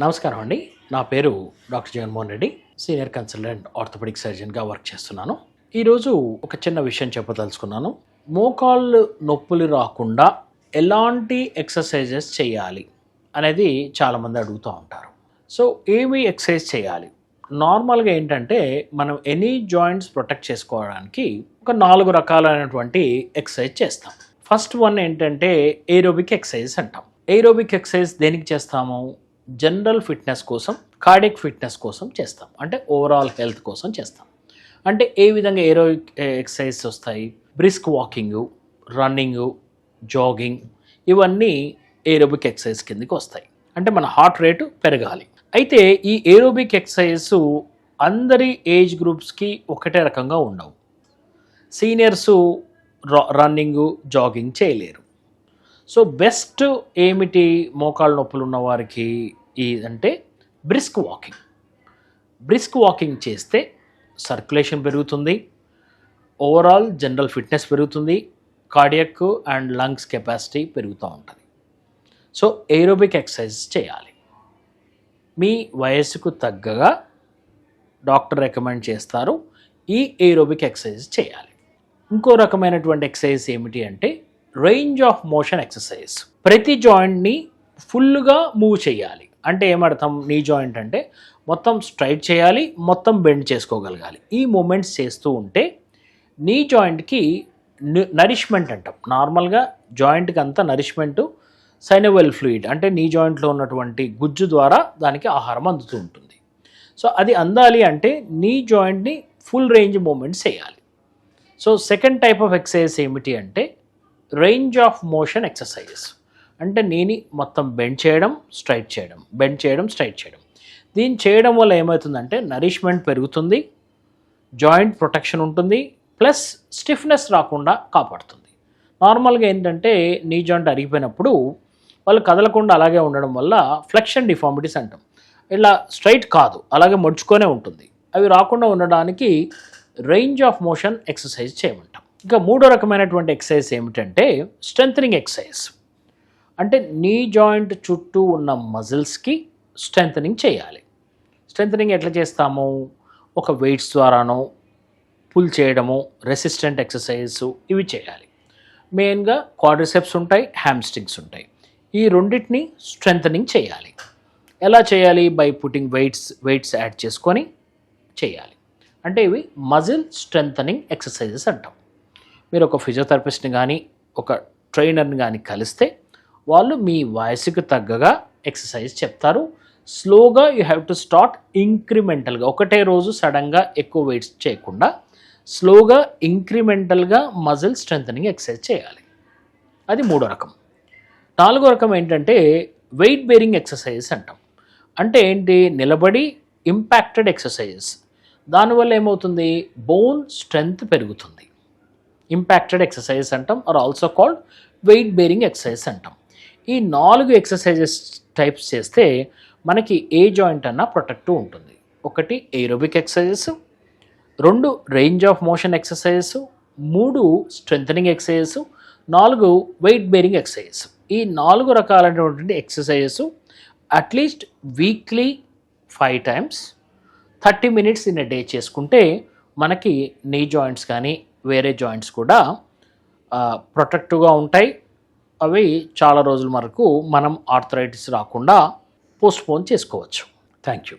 నమస్కారం అండి. నా పేరు doctor Jaganmohan Reddy senior consultant orthopaedic సర్జన్గా work చేస్తున్నాను. ఈరోజు ఒక చిన్న విషయం చెప్పదలుచుకున్నాను. మోకాళ్ళు నొప్పులు రాకుండా ఎలాంటి ఎక్సర్సైజెస్ చేయాలి అనేది చాలామంది అడుగుతూ ఉంటారు. సో ఏమి ఎక్సర్సైజ్ చేయాలి? నార్మల్గా ఏంటంటే మనం ఎనీ జాయింట్స్ ప్రొటెక్ట్ చేసుకోవడానికి ఒక నాలుగు రకాలైనటువంటి ఎక్సర్సైజ్ చేస్తాం. ఫస్ట్ వన్ ఏంటంటే ఏరోబిక్ ఎక్సర్సైజ్ అంటాం. ఏరోబిక్ ఎక్సర్సైజ్ దేనికి చేస్తాము? జనరల్ ఫిట్నెస్ కోసం కార్డియక్ ఫిట్నెస్ కోసం చేస్తాం. అంటే ఓవరాల్ హెల్త్ కోసం చేస్తాం. అంటే ఏ విధంగా ఏరోబిక్ ఎక్సర్సైజ్ వస్తాయి? బ్రిస్క్ వాకింగ్ రన్నింగ్ జాగింగ్ ఇవన్నీ ఏరోబిక్ ఎక్సర్సైజ్ కిందకి వస్తాయి. అంటే మన హార్ట్ రేటు పెరగాలి. అయితే ఈ ఏరోబిక్ ఎక్సర్సైజ్ అందరి ఏజ్ గ్రూప్స్కి ఒకటే రకంగా ఉండవు. సీనియర్స్ రన్నింగ్ జాగింగ్ చేయలేరు. సో బెస్ట్ ఏమిటి? మోకాళ్ళ నొప్పులు ఉన్న వారికి ఈ అంటే బ్రిస్క్ వాకింగ్. బ్రిస్క్ వాకింగ్ చేస్తే సర్క్యులేషన్ పెరుగుతుంది ఓవరాల్ జనరల్ ఫిట్నెస్ పెరుగుతుంది కార్డియక్ అండ్ లంగ్స్ కెపాసిటీ పెరుగుతూ ఉంటుంది. సో ఏరోబిక్ ఎక్సర్సైజ్ చేయాలి. మీ వయస్సుకు తగ్గగా డాక్టర్ రికమెండ్ చేస్తారు ఈ ఏరోబిక్ ఎక్సర్సైజ్ చేయాలి. ఇంకో రకమైనటువంటి ఎక్సర్సైజ్ ఏమిటి అంటే రేంజ్ ఆఫ్ మోషన్ ఎక్సర్సైజ్. ప్రతి జాయింట్ని ఫుల్గా మూవ్ చేయాలి. అంటే ఏమర్థం? నీ జాయింట్ అంటే మొత్తం స్ట్రైట్ చేయాలి మొత్తం బెండ్ చేసుకోగలగాలి. ఈ మూమెంట్స్ చేస్తూ ఉంటే నీ జాయింట్కి నరిష్మెంట్ అంటాం. నార్మల్గా జాయింట్కి అంతా నరిష్మెంటు సైనవెల్ ఫ్లూయిడ్ అంటే నీ జాయింట్లో ఉన్నటువంటి గుజ్జు ద్వారా దానికి ఆహారం అందుతూ ఉంటుంది. సో అది అందాలి అంటే నీ జాయింట్ని ఫుల్ రేంజ్ మూమెంట్స్ చేయాలి. So second type of exercise ఏమిటి అంటే రేంజ్ ఆఫ్ మోషన్ ఎక్సర్సైజెస్ అంటే నేను మొత్తం బెండ్ చేయడం స్ట్రైట్ చేయడం బెండ్ చేయడం స్ట్రైట్ చేయడం. దీన్ని చేయడం వల్ల ఏమవుతుందంటే నరిష్మెంట్ పెరుగుతుంది జాయింట్ ప్రొటెక్షన్ ఉంటుంది ప్లస్ స్టిఫ్నెస్ రాకుండా కాపాడుతుంది. నార్మల్గా ఏంటంటే నీ జాయింట్ అరిగిపోయినప్పుడు వాళ్ళు కదలకుండా అలాగే ఉండడం వల్ల ఫ్లెక్షన్ డిఫార్మిటీస్ అంటాం. ఇలా స్ట్రైట్ కాదు అలాగే మడుచుకొనే ఉంటుంది. అవి రాకుండా ఉండడానికి రేంజ్ ఆఫ్ మోషన్ ఎక్సర్సైజ్ చేయమంటాం. ఇంకా మూడో రకమైనటువంటి ఎక్సర్సైజ్ ఏమిటంటే స్ట్రెంథనింగ్ ఎక్సర్సైజ్. అంటే నీ జాయింట్ చుట్టూ ఉన్న మజిల్స్కి స్ట్రెంథనింగ్ చేయాలి. స్ట్రెంథనింగ్ ఎట్లా చేస్తాము? ఒక వెయిట్స్ ద్వారానో పుల్ చేయడము రెసిస్టెంట్ ఎక్సర్సైజ్ ఇవి చేయాలి. మెయిన్గా క్వాడ్రిసెప్స్ ఉంటాయి హ్యామ్స్ట్రింగ్స్ ఉంటాయి. ఈ రెండింటిని స్ట్రెంథనింగ్ చేయాలి. ఎలా చేయాలి? By putting weights weights add చేసుకొని చేయాలి. అంటే ఇవి మజిల్ స్ట్రెంథనింగ్ ఎక్సర్సైజెస్ అంటాం. మీరు ఒక ఫిజియోథెరపిస్ట్ని కానీ ఒక ట్రైనర్ని కానీ కలిస్తే వాళ్ళు మీ వయసుకు తగ్గగా ఎక్సర్సైజ్ చెప్తారు. స్లోగా యూ హ్యావ్ టు స్టార్ట్ ఇంక్రిమెంటల్గా ఒకటే రోజు సడన్గా ఎక్కువ వెయిట్స్ చేయకుండా స్లోగా ఇంక్రిమెంటల్గా మజిల్ స్ట్రెంథనింగ్ ఎక్సర్సైజ్ చేయాలి. అది మూడో రకం. నాలుగో రకం ఏంటంటే వెయిట్ బేరింగ్ ఎక్సర్సైజెస్ అంటాం. అంటే ఏంటి? నిలబడి ఇంపాక్టెడ్ ఎక్సర్సైజెస్ దానివల్ల ఏమవుతుంది? బోన్ స్ట్రెంగ్త్ పెరుగుతుంది. ఇంపాక్టెడ్ ఎక్సర్సైజెస్ అంటాం or also called weight bearing exercise అంటాం. ఈ నాలుగు ఎక్సర్సైజెస్ టైప్స్ చేస్తే మనకి ఏ జాయింట్ అన్నా ప్రొటెక్ట్ ఉంటుంది. ఒకటి ఏరోబిక్ ఎక్సర్సైజెస్ రెండు రేంజ్ ఆఫ్ మోషన్ ఎక్సర్సైజెస్ మూడు స్ట్రెంథనింగ్ ఎక్సర్సైజెస్ నాలుగు వెయిట్ బేరింగ్ ఎక్సర్సైజెస్. ఈ నాలుగు రకాలైనటువంటి exercises at least weekly five times thirty minutes in a day చేసుకుంటే మనకి నీ జాయింట్స్ కానీ వేరే జాయింట్స్ కూడా ప్రొటెక్టివ్గా ఉంటాయి. అవి చాలా రోజుల వరకు మనం ఆర్థరైటిస్ రాకుండా పోస్ట్పోన్ చేసుకోవచ్చు. Thank you